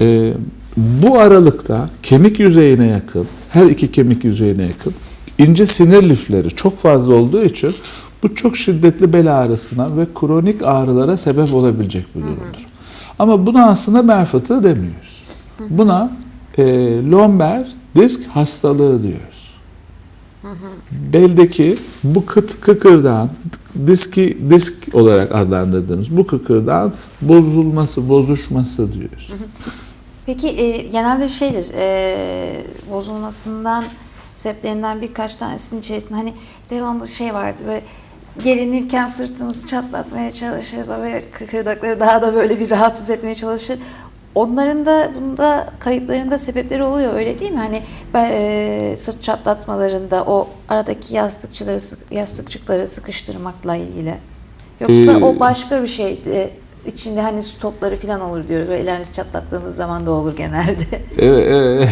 e, bu aralıkta kemik yüzeyine yakın, her iki kemik yüzeyine yakın ince sinir lifleri çok fazla olduğu için bu çok şiddetli bel ağrısına ve kronik ağrılara sebep olabilecek bir durumdur. Ama buna aslında bel fıtığı demiyoruz. Buna e, lomber disk hastalığı diyoruz. Beldeki bu kıt kıkırdağın diski disk olarak adlandırdığımız bu kıkırdağın bozulması, bozuşması diyoruz. Peki e, genelde şeydir e, bozulmasından sebeplerinden birkaç tanesinin içerisinde hani devamlı şey vardı böyle gelinirken sırtımızı çatlatmaya çalışırız o böyle kıkırdakları daha da böyle bir rahatsız etmeye çalışır. Onların da bunda kayıpların da sebepleri oluyor öyle değil mi? Hani ben, e, sırt çatlatmalarında o aradaki yastıkçıları yastıkçıkları sıkıştırmakla ilgili. Yoksa Ee, o başka bir şeydi. İçinde hani su topları falan olur diyoruz. Böyle ellerimizi çatlattığımız zaman da olur genelde. Evet, evet.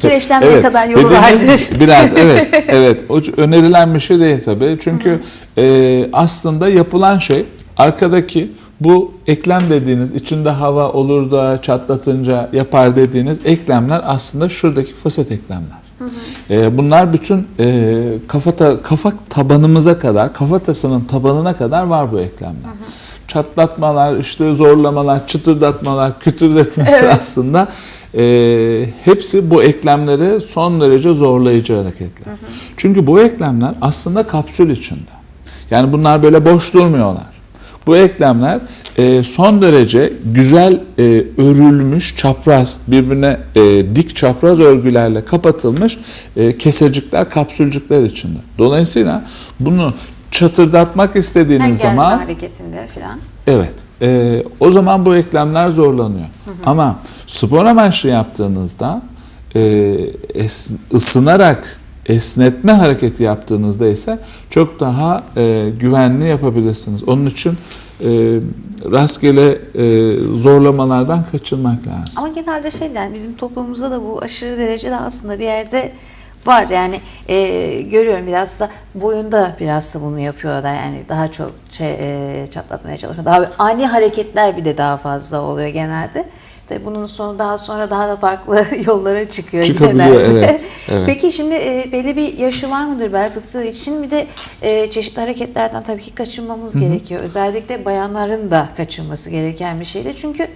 Kireçlenmeye kadar yolu dediğiniz vardır. Biraz evet, evet. O önerilen bir şey değil tabii. Çünkü e, aslında yapılan şey arkadaki bu eklem dediğiniz içinde hava olur da çatlatınca yapar dediğiniz eklemler aslında şuradaki faset eklemler. E, bunlar bütün e, kafa ta- kafa tabanımıza kadar, kafatasının tabanına kadar var bu eklemler. Çatlatmalar, işte zorlamalar, çıtırdatmalar, kütürdetmeler Evet. aslında e, hepsi bu eklemleri son derece zorlayıcı hareketler. Çünkü bu eklemler aslında kapsül içinde. Yani bunlar böyle boş durmuyorlar. Bu eklemler e, son derece güzel e, örülmüş çapraz birbirine e, dik çapraz örgülerle kapatılmış e, kesecikler kapsülcükler içinde. Dolayısıyla bunu çatırdatmak istediğiniz zaman hareketinde falan. Evet. e, o zaman bu eklemler zorlanıyor. Ama spor amaçlı yaptığınızda e, es- ısınarak esnetme hareketi yaptığınızda ise çok daha e, güvenli yapabilirsiniz. Onun için e, rastgele e, zorlamalardan kaçınmak lazım. Ama genelde şeyler bizim toplumumuzda da bu aşırı derecede aslında bir yerde var. Yani e, görüyorum biraz da boyunda biraz da bunu yapıyorlar. Yani daha çok şey, e, çatlatmaya çalışıyor. Daha ani hareketler bir de daha fazla oluyor genelde. Tabii bunun sonu daha sonra daha da farklı yollara çıkıyor Çıkabiliyor, genelde. evet, evet. Peki şimdi e, belli bir yaşı var mıdır bel fıtığı için? Bir de e, çeşitli hareketlerden tabii ki kaçınmamız gerekiyor. Özellikle bayanların da kaçınması gereken bir şeydir. Çünkü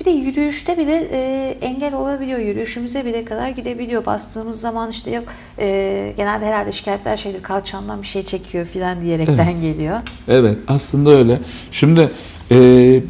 bir de yürüyüşte bile e, engel olabiliyor. Yürüyüşümüze bile kadar gidebiliyor. Bastığımız zaman işte yok e, genelde herhalde şikayetler şeydir kalçamdan bir şey çekiyor filan diyerekten geliyor. Evet aslında öyle. Şimdi e,